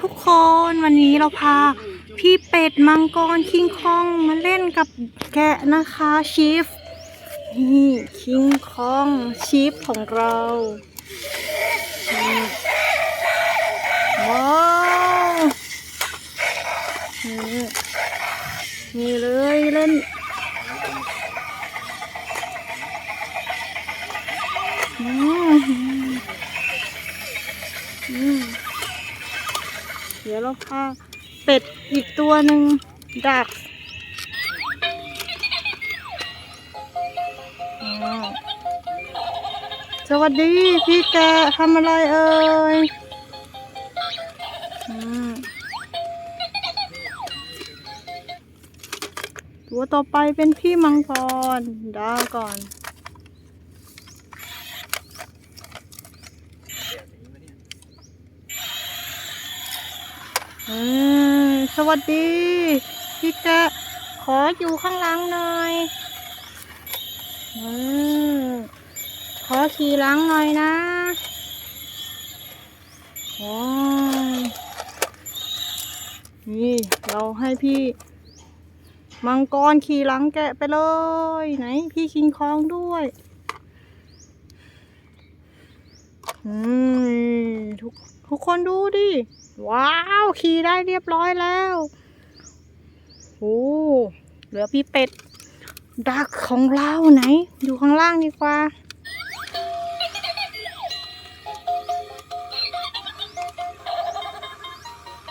ทุกคนวันนี้เราพาพี่เป็ดมังกรคิงคองมาเล่นกับแกะนะคะชีฟนี่คิงคองชีฟของเราว้าวนี่นี่เลยเล่นอืมอืม ดี๋ยวเราพาเป็ดอีกตัวหนึ่งดักสวัสดีพี่แกะทำอะไรเอ่ยตัวต่อไปเป็นพี่มังกรดาก่อน สวัสดี พี่แกขออยู่ข้างหลังหน่อยอืมขอขี่หลังหน่อยนะโอ้นี่เราให้พี่มังกรขี่หลังแกะไปเลย ไหน พี่คิงคองด้วย อืม ทุกทุกคนดูดิ ว้าว ขี่ได้เรียบร้อยแล้วโอ้เหลือพี่เป็ด ดักของเราไหน อยู่ข้างล่างดีกว่า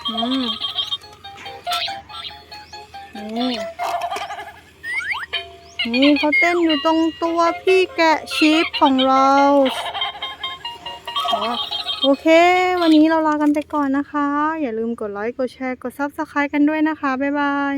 อืมนี่นี่เขาเต้นอยู่ตรงตัวพี่แกะชีฟของเราอ๋อ โอเค วันนี้เราลากันไปก่อนนะคะ อย่าลืมกดไลค์ กดแชร์ กด Subscribe กันด้วยนะคะ บ๊ายบาย